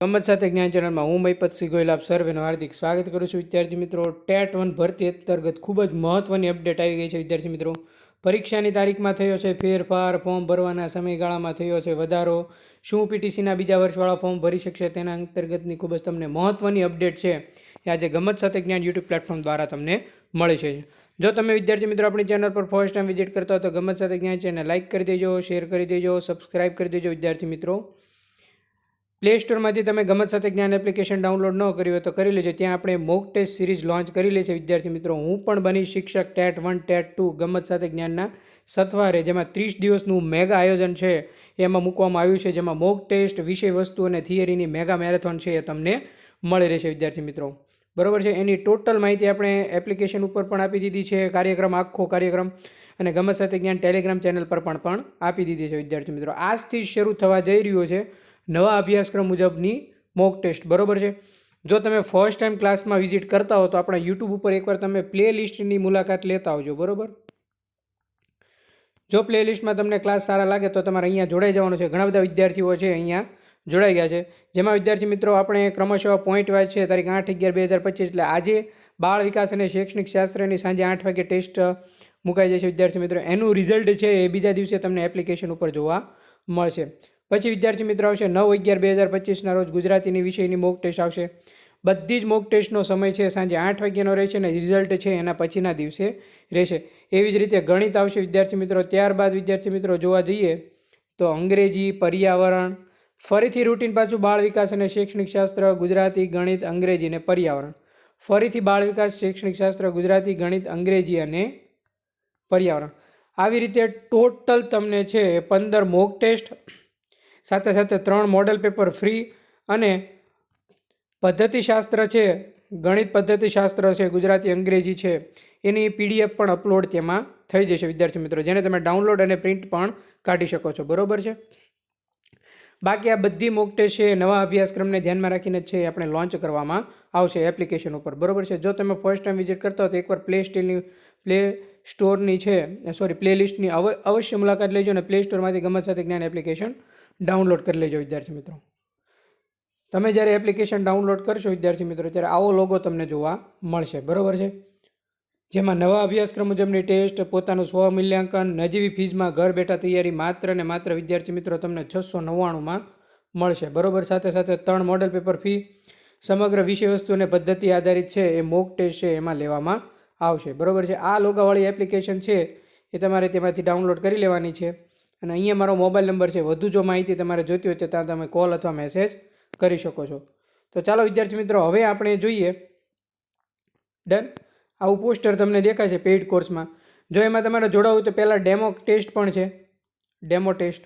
ગમત સાથે જ્ઞાન ચેનલમાં હું મહિપતસિંહ ગોયલ આપ સર્વેનું હાર્દિક સ્વાગત કરું છું. વિદ્યાર્થી મિત્રો, ટેટ વન ભરતી અંતર્ગત ખૂબ જ મહત્ત્વની અપડેટ આવી ગઈ છે. વિદ્યાર્થી મિત્રો, પરીક્ષાની તારીખમાં થયો છે ફેરફાર, ફોર્મ ભરવાના સમયગાળામાં થયો છે વધારો. શું પીટીસીના બીજા વર્ષવાળા ફોર્મ ભરી શકશે તેના અંતર્ગતની ખૂબ જ તમને મહત્ત્વની અપડેટ છે એ આજે ગમત સાથે જ્ઞાન યુટ્યુબ પ્લેટફોર્મ દ્વારા તમને મળે છે. જો તમે વિદ્યાર્થી મિત્રો આપણી ચેનલ પર ફર્સ્ટ ટાઈમ વિઝિટ કરતા હો તો ગમત સાથે જ્ઞાન ચેનલ લાઇક કરી દેજો, શેર કરી દેજો, સબસ્ક્રાઇબ કરી દેજો વિદ્યાર્થી મિત્રો. પ્લે સ્ટોરમાંથી તમે ગમત સાથે જ્ઞાન એપ્લિકેશન ડાઉનલોડ ન કરી હોય તો કરી લેજો. ત્યાં આપણે મોક ટેસ્ટ સિરીઝ લોન્ચ કરી લે છે. વિદ્યાર્થી મિત્રો, હું પણ બની શિક્ષક ટેટ વન, ટેટ ટુ ગમત સાથે જ્ઞાનના સથવારે જેમાં ત્રીસ દિવસનું મેગા આયોજન છે, એમાં મૂકવામાં આવ્યું છે, જેમાં મોક ટેસ્ટ વિષય વસ્તુ અને થિયરીની મેગા મેરેથોન છે એ તમને મળી રહેશે, વિદ્યાર્થી મિત્રો. બરાબર છે? એની ટોટલ માહિતી આપણે એપ્લિકેશન ઉપર પણ આપી દીધી છે. કાર્યક્રમ, આખો કાર્યક્રમ અને ગમત સાથે જ્ઞાન ટેલિગ્રામ ચેનલ પર પણ પણ આપી દીધી છે, વિદ્યાર્થી મિત્રો. આજથી શરૂ થવા જઈ રહ્યો છે. નવા અભ્યાસક્રમ મુજબની મોક ટેસ્ટ બરોબર છે? જો તમે ફર્સ્ટ ટાઈમ ક્લાસમાં વિઝિટ કરતા હો તો આપણા યુટ્યુબ ઉપર એકવાર તમે પ્લે લિસ્ટની મુલાકાત લેતા આવજો, બરોબર? જો પ્લે લિસ્ટમાં તમને ક્લાસ સારા લાગે તો તમારે અહીંયા જોડાઈ જવાનું છે. ઘણા બધા વિદ્યાર્થીઓ છે અહીંયા જોડાઈ ગયા છે. જેમાં વિદ્યાર્થી મિત્રો આપણે ક્રમશઃ પોઈન્ટ વાઇઝ છે તારીખ આઠ અગિયાર બે હજાર પચીસ, એટલે આજે બાળ વિકાસ અને શૈક્ષણિક શાસ્ત્રની સાંજે આઠ વાગે ટેસ્ટ મુકાઈ જશે વિદ્યાર્થી મિત્રો. એનું રિઝલ્ટ છે એ બીજા દિવસે તમને એપ્લિકેશન ઉપર જોવા મળશે. પછી વિદ્યાર્થી મિત્રો આવશે નવ અગિયાર બે હજાર પચીસના રોજ ગુજરાતીની વિષયની મોક ટેસ્ટ આવશે. બધી જ મોક ટેસ્ટનો સમય છે સાંજે આઠ વાગ્યાનો રહેશે અને રિઝલ્ટ છે એના પછીના દિવસે રહેશે. એવી જ રીતે ગણિત આવશે વિદ્યાર્થી મિત્રો. ત્યારબાદ વિદ્યાર્થી મિત્રો જોવા જઈએ તો અંગ્રેજી, પર્યાવરણ, ફરીથી રૂટીન પાછું બાળ વિકાસ અને શૈક્ષણિક શાસ્ત્ર, ગુજરાતી, ગણિત, અંગ્રેજી અને પર્યાવરણ. ફરીથી બાળ વિકાસ, શૈક્ષણિક શાસ્ત્ર, ગુજરાતી, ગણિત, અંગ્રેજી અને પર્યાવરણ. આવી રીતે ટોટલ તમને છે પંદર મોક ટેસ્ટ સાથે સાથે ત્રણ મોડેલ પેપર ફ્રી અને પદ્ધતિશાસ્ત્ર છે, ગણિત પદ્ધતિશાસ્ત્ર છે, ગુજરાતી, અંગ્રેજી છે, એની પીડીએફ પણ અપલોડ તેમાં થઈ જશે, વિદ્યાર્થી મિત્રો. જેને તમે ડાઉનલોડ અને પ્રિન્ટ પણ કાઢી શકો છો. બરોબર છે? બાકી આ બધી મોક ટેસ્ટ છે, નવા અભ્યાસક્રમને ધ્યાનમાં રાખીને છે આપણે લોન્ચ કરવામાં આવશે એપ્લિકેશન ઉપર. બરોબર છે? જો તમે ફર્સ્ટ ટાઈમ વિઝિટ કરતા હો તો એકવાર પ્લે સ્ટીલની પ્લે સ્ટોરની છે સોરી પ્લે લિસ્ટની અવ, અવશ્ય મુલાકાત લેજો અને પ્લે સ્ટોરમાંથી ગમત સાથે જ્ઞાન એપ્લિકેશન ડાઉનલોડ કરી લેજો, વિદ્યાર્થી મિત્રો. તમે જ્યારે એપ્લિકેશન ડાઉનલોડ કરશો, વિદ્યાર્થી મિત્રો, ત્યારે આવો લોગો તમને જોવા મળશે. બરોબર છે? જેમાં નવા અભ્યાસક્રમ મુજબની ટેસ્ટ, પોતાનું સ્વ મૂલ્યાંકન, નજીવી ફીઝમાં ઘર બેઠા તૈયારી માત્ર ને માત્ર, વિદ્યાર્થી મિત્રો, તમને છસો નવ્વાણુંમાં મળશે. બરાબર? સાથે સાથે ત્રણ મોડલ પેપર ફી સમગ્ર વિષય વસ્તુ અને પદ્ધતિ આધારિત છે, એ મોક ટેસ્ટ છે, એમાં લેવામાં આવશે. બરોબર છે? આ લોગાવાળી એપ્લિકેશન છે, એ તમારે તેમાંથી ડાઉનલોડ કરી લેવાની છે. અને અહીંયા મારો મોબાઈલ નંબર છે. વધુ જો માહિતી તમારે જોઈતી હોય તો ત્યાં તમે કોલ અથવા મેસેજ કરી શકો છો. તો ચાલો વિદ્યાર્થી મિત્રો, હવે આપણે જોઈએ. ડન. આવું પોસ્ટર તમને દેખાય છે પેઇડ કોર્સમાં. જો એમાં તમારે જોડાવું તો પહેલાં ડેમો ટેસ્ટ પણ છે. Demo test.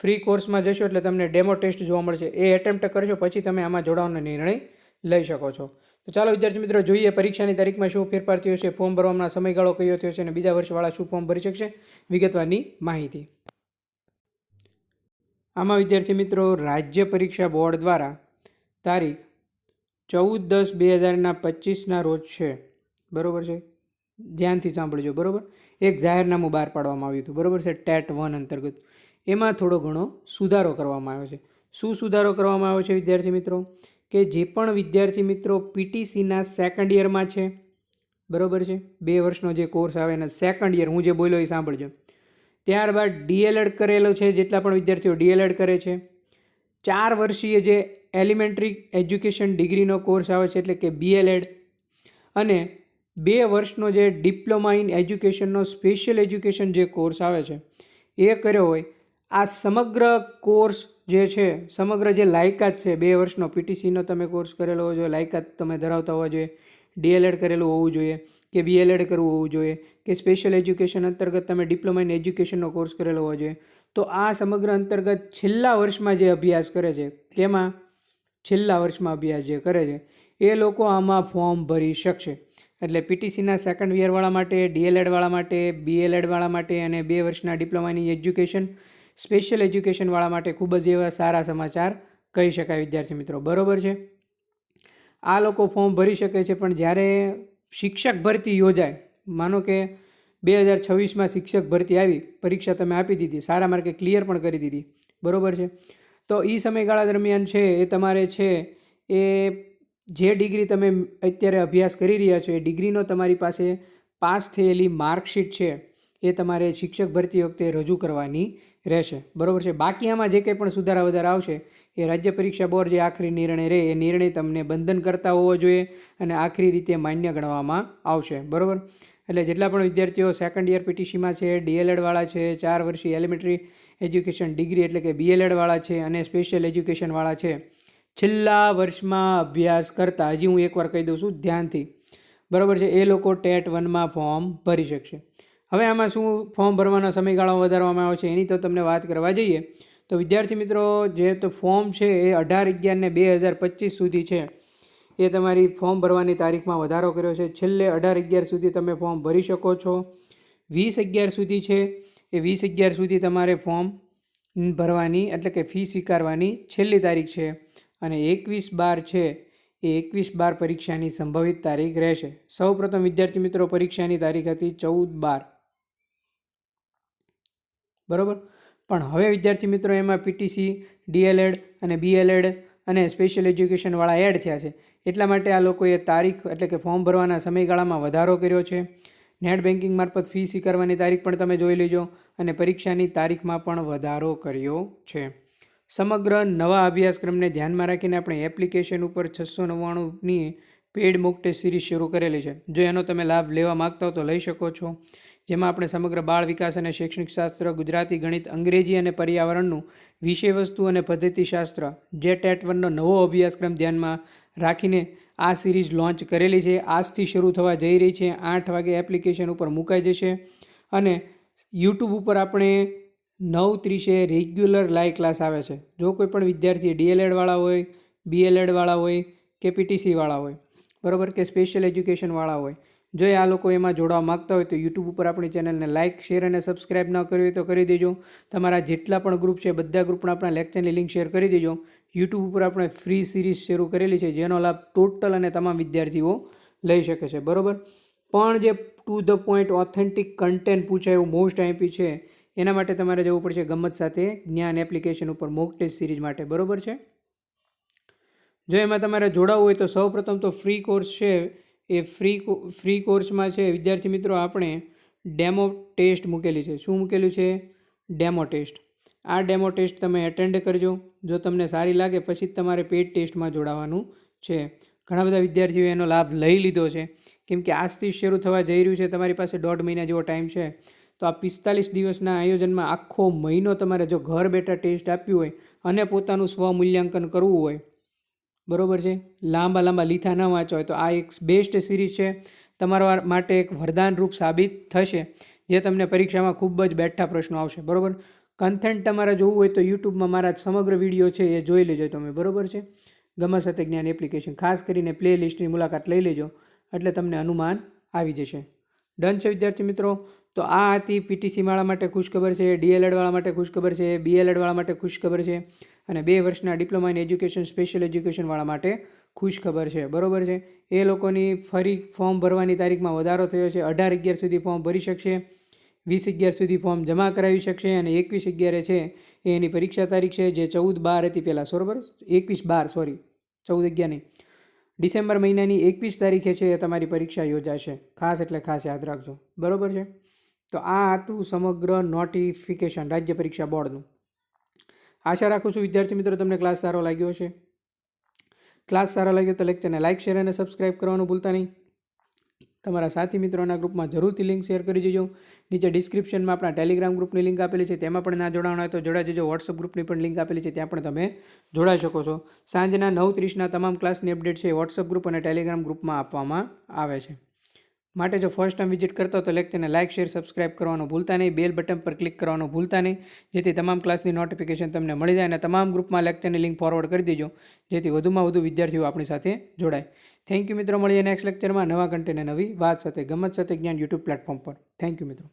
ફ્રી કોર્સમાં જશો એટલે તમને ડેમો ટેસ્ટ જોવા મળશે. એ એટેમ્પ્ટ કરશો, પછી તમે આમાં જોડાવાનો નિર્ણય લઈ શકો છો. તો ચાલો વિદ્યાર્થી મિત્રો, જોઈએ પરીક્ષાની તારીખમાં શું ફેરફાર થયો છે, ફોર્મ ભરવાના સમયગાળો કયો થયો છે અને બીજા વર્ષવાળા શું ફોર્મ ભરી શકશે, વિગતવારની માહિતી. આમાં વિદ્યાર્થી મિત્રો, રાજ્ય પરીક્ષા બોર્ડ દ્વારા તારીખ ચૌદ દસ બે હજારના પચીસના રોજ છે. બરાબર છે? ધ્યાનથી સાંભળજો, બરાબર? એક જાહેરનામું બહાર પાડવામાં આવ્યું હતું, બરાબર છે? ટેટ વન અંતર્ગત. એમાં થોડો ઘણો સુધારો કરવામાં આવ્યો છે. શું સુધારો કરવામાં આવ્યો છે વિદ્યાર્થી મિત્રો? કે જે પણ વિદ્યાર્થી મિત્રો પીટીસીના સેકન્ડ યરમાં છે, બરાબર છે? બે વર્ષનો જે કોર્સ આવે એના સેકન્ડ યર હું જે બોલ્યો એ સાંભળજો. ત્યારબાદ ડીએલએડ કરેલો છે, જેટલા પણ વિદ્યાર્થીઓ ડીએલએડ કરે છે. ચાર વર્ષીય જે એલિમેન્ટરી એજ્યુકેશન ડિગ્રીનો કોર્સ આવે છે, એટલે કે બીએલએડ અને બે વર્ષનો જે ડિપ્લોમા ઇન એજ્યુકેશનનો સ્પેશિયલ એજ્યુકેશન જે કોર્સ આવે છે, એ કર્યો હોય. આ સમગ્ર કોર્સ જે છે, સમગ્ર જે લાયકાત છે, બે વર્ષનો પીટીસીનો તમે કોર્સ કરેલો હોવો જોઈએ, લાયકાત તમે ધરાવતા હોવા જોઈએ. ડીએલએડ કરેલું હોવું જોઈએ કે બીએલએડ કરવું હોવું જોઈએ કે સ્પેશિયલ એજ્યુકેશન અંતર્ગત તમે ડિપ્લોમા ઇન એજ્યુકેશનનો કોર્સ કરેલો હોવો જોઈએ. તો આ સમગ્ર અંતર્ગત છેલ્લા વર્ષમાં જે અભ્યાસ કરે છે, તેમાં છેલ્લા વર્ષમાં અભ્યાસ જે કરે છે, એ લોકો આમાં ફોર્મ ભરી શકશે. એટલે પીટીસીના સેકન્ડ યરવાળા માટે ડીએલએડવાળા માટે બીએલએડવાળા માટે અને બે વર્ષના ડિપ્લોમાની એજ્યુકેશન, સ્પેશિયલ એજ્યુકેશનવાળા માટે ખૂબ જ એવા સારા સમાચાર કહી શકાય વિદ્યાર્થી મિત્રો. બરોબર છે? આ લોકો ફોર્મ ભરી શકે છે, પણ જ્યારે શિક્ષક ભરતી યોજાય, માનો કે બે હજાર છવ્વીસમાં શિક્ષક ભરતી આવી, પરીક્ષા તમે આપી દીધી, સારા માર્કે ક્લિયર પણ કરી દીધી, બરાબર છે? તો એ સમયગાળા દરમિયાન છે, એ તમારે છે, એ જે ડિગ્રી તમે અત્યારે અભ્યાસ કરી રહ્યા છો, એ ડિગ્રીનો તમારી પાસે પાસ થયેલી માર્કશીટ છે, એ તમારે શિક્ષક ભરતી વખતે રજૂ કરવાની રહેશે. બરાબર છે. બાકી આમાં જે કંઈ પણ સુધારા વધારા આવશે, એ રાજ્ય પરીક્ષા બોર્ડ જે આખરી નિર્ણય રહે એ નિર્ણય તમને બંધન કરતા હોવો જોઈએ અને આખરી રીતે માન્ય ગણવામાં આવશે. બરાબર? એટલે જેટલા પણ વિદ્યાર્થીઓ સેકન્ડ યર પીટીસીમાં છે ડીએલએડવાળા છે, ચાર વર્ષી એલિમેન્ટરી એજ્યુકેશન ડિગ્રી એટલે કે બીએલએડવાળા છે અને સ્પેશિયલ એજ્યુકેશનવાળા છે, છેલ્લા વર્ષમાં અભ્યાસ કરતા, હજી હું એકવાર કહી દઉં છું, ધ્યાનથી. બરાબર છે? એ લોકો ટેટ વનમાં ફોર્મ ભરી શકશે. હવે આમાં શું ફોર્મ ભરવાના સમયગાળો વધારવામાં આવ્યો છે એની તો તમને વાત કરવા જઈએ. તો વિદ્યાર્થી મિત્રો, જે તો ફોર્મ છે એ અઢાર અગિયારને બે હજાર પચીસ સુધી છે. એ તમારી ફોર્મ ભરવાની તારીખમાં વધારો કર્યો છે. છેલ્લે અઢાર અગિયાર સુધી તમે ફોર્મ ભરી શકો છો. વીસ અગિયાર સુધી છે. એ વીસ અગિયાર સુધી તમારે ફોર્મ ભરવાની, એટલે કે ફી સ્વીકારવાની છેલ્લી તારીખ છે. અને એકવીસ બાર છે, એ એકવીસ બાર પરીક્ષાની સંભવિત તારીખ રહેશે. સૌપ્રથમ વિદ્યાર્થી મિત્રો, પરીક્ષાની તારીખ હતી ચૌદ બાર. બરાબર? પણ હવે વિદ્યાર્થી મિત્રો એમાં પીટીસી ડીએલએડ અને બીએલએડ અને સ્પેશિયલ એજ્યુકેશનવાળા એડ થયા છે. એટલા માટે આ લોકોએ તારીખ એટલે કે ફોર્મ ભરવાના સમયગાળામાં વધારો કર્યો છે. નેટ બેન્કિંગ મારફત ફી સ્વીકારવાની તારીખ પણ તમે જોઈ લેજો અને પરીક્ષાની તારીખમાં પણ વધારો કર્યો છે. સમગ્ર નવા અભ્યાસક્રમને ધ્યાનમાં રાખીને આપણે એપ્લિકેશન ઉપર છસો નવ્વાણુંની પેડ મોક ટેસ્ટ સિરીઝ શરૂ કરેલી છે. જો એનો તમે લાભ લેવા માગતા હો તો લઈ શકો છો. જેમાં આપણે સમગ્ર બાળ વિકાસ અને શૈક્ષણિક શાસ્ત્ર, ગુજરાતી ગણિત, અંગ્રેજી અને પર્યાવરણનું વિષય વસ્તુ અને પદ્ધતિશાસ્ત્ર જે ટેટ વનનો નવો અભ્યાસક્રમ ધ્યાનમાં રાખીને આ સિરીઝ લોન્ચ કરેલી છે. આજથી શરૂ થવા જઈ રહી છે. આઠ વાગે એપ્લિકેશન ઉપર મુકાઈ જશે અને યુટ્યુબ ઉપર આપણે નવ ત્રીસે રેગ્યુલર લાઈવ ક્લાસ આવે છે. જો કોઈ પણ વિદ્યાર્થી ડીએલએડવાળા હોય બીએલએડવાળા હોય કે પીટીસીવાળા હોય, બરાબર કે સ્પેશિયલ એજ્યુકેશનવાળા હોય જો આ લોકો એમાં જોડાવા માગતા હોય તો યુટ્યુબ ઉપર આપણી ચેનલને લાઇક શેર અને સબસ્ક્રાઇબ ન કરી હોય તો કરી દેજો. તમારા જેટલા પણ ગ્રુપ છે બધા ગ્રુપના આપણા લેક્ચરની લિંક શેર કરી દેજો. યુટ્યુબ ઉપર આપણે ફ્રી સિરીઝ શરૂ કરેલી છે, જેનો લાભ ટોટલ અને તમામ વિદ્યાર્થીઓ લઈ શકે છે, બરાબર? પણ જે to the point authentic content પૂછાય એવું મોસ્ટ આઈપી છે, એના માટે તમારે જવું પડશે ગમત સાથે જ્ઞાન એપ્લિકેશન ઉપર મોક ટેસ્ટ સિરીઝ માટે, બરાબર છે? જો એમાં તમારે જોડાવવું હોય તો સૌપ્રથમ તો ફ્રી કોર્સ છે એ ફ્રી ફ્રી કોર્સમાં છે. વિદ્યાર્થી મિત્રો, આપણે ડેમો ટેસ્ટ મૂકેલી છે. શું મૂકેલું છે? ડેમો ટેસ્ટ આ ડેમો ટેસ્ટ તમે એટેન્ડ કરજો. જો તમને સારી લાગે, પછી તમારે પેડ ટેસ્ટમાં જોડાવાનું છે. ઘણા બધા વિદ્યાર્થીઓએ એનો લાભ લઈ લીધો છે. કેમ કે આજથી શરૂ થવા જઈ રહ્યું છે. તમારી પાસે દોઢ મહિના જેવો ટાઈમ છે. તો આ પિસ્તાલીસ દિવસના આયોજનમાં આખો મહિનો તમારે જો ઘર બેઠા ટેસ્ટ આપ્યું હોય અને પોતાનું સ્વમૂલ્યાંકન કરવું હોય બરોબર છે? લાંબા લાંબા લીથા ન વાંચો હોય તો આ એક બેસ્ટ સિરીઝ છે. તમારા માટે એક વરદાનરૂપ સાબિત થશે, જે તમને પરીક્ષામાં ખૂબ જ બેઠા પ્રશ્નો આવશે. બરાબર? કન્ટેન્ટ તમારે જોવું હોય તો યુટ્યુબમાં મારા સમગ્ર વીડિયો છે એ જોઈ લેજો તમે. બરાબર છે? ગમા સાથે જ્ઞાન એપ્લિકેશન ખાસ કરીને પ્લે લિસ્ટની મુલાકાત લઈ લેજો, એટલે તમને અનુમાન આવી જશે. ડન છે, વિદ્યાર્થી મિત્રો? તો આ હતી પીટીસી વાળા માટે ખુશખબર છે ડીએલએડવાળા માટે ખુશખબર છે બીએલએડવાળા માટે ખુશખબર છે અને બે વર્ષના ડિપ્લોમા ઇન એજ્યુકેશન, સ્પેશિયલ એજ્યુકેશનવાળા માટે ખુશખબર છે. બરાબર છે? એ લોકોની ફરી ફોર્મ ભરવાની તારીખમાં વધારો થયો છે. અઢાર અગિયાર સુધી ફોર્મ ભરી શકશે, વીસ અગિયાર સુધી ફોર્મ જમા કરાવી શકશે અને એકવીસ અગિયારે છે એ એની પરીક્ષા તારીખ છે, જે ચૌદ બાર હતી પહેલાં. બરાબર એકવીસ બાર, સોરી. ચૌદ અગિયારની ડિસેમ્બર મહિનાની એકવીસ તારીખે છે એ તમારી પરીક્ષા યોજાશે. ખાસ એટલે ખાસ યાદ રાખજો. બરાબર છે? તો આ હતું સમગ્ર નોટિફિકેશન રાજ્ય પરીક્ષા બોર્ડનું. આશા રાખું છું વિદ્યાર્થી મિત્રો, તમને ક્લાસ સારો લાગ્યો છે ક્લાસ સારો લાગ્યો તો લેક્ચરને લાઇક શેર અને સબસ્ક્રાઇબ કરવાનું ભૂલતા નહીં. તમારા સાથી મિત્રોના ગ્રુપમાં જરૂરથી લિંક શેર કરી દેજો. નીચે ડિસ્ક્રિપ્શનમાં આપણા ટેલિગ્રામ ગ્રુપની લિંક આપેલી છે, તેમાં પણ ના જોડાણ હોય તો જોડાઈ જજો. વોટ્સઅપ ગ્રુપની પણ લિંક આપેલી છે, ત્યાં પણ તમે જોડાઈ શકો છો. સાંજના નવ ત્રીસના તમામ ક્લાસની અપડેટ છે વોટ્સઅપ ગ્રુપ અને ટેલિગ્રામ ગ્રુપમાં આપવામાં આવે છે. માટે જો ફર્સ્ટ ટાઈમ વિઝિટ કરતા હો તો લેક્ચરને લાઇક શેર સબસ્ક્રાઇબ કરવાનું ભૂલતા નહીં. બેલ બટન પર ક્લિક કરવાનું ભૂલતા નહીં. જેથી તમામ ક્લાસની નોટિફિકેશન તમને મળી જાય અને તમામ ગ્રુપમાં લેક્ચરની લિંક ફોરવર્ડ કરી દેજો. જેથી વધુમાં વધુ વિદ્યાર્થીઓ આપણી સાથે જોડાય. થેન્ક યુ મિત્રો. મળીએ નેક્સ્ટ લેક્ચરમાં નવા કન્ટેન્ટ નવી વાત સાથે, ગમત સાથે, જ્ઞાન યુટ્યુબ પ્લેટફોર્મ પર. થેન્ક યુ મિત્રો.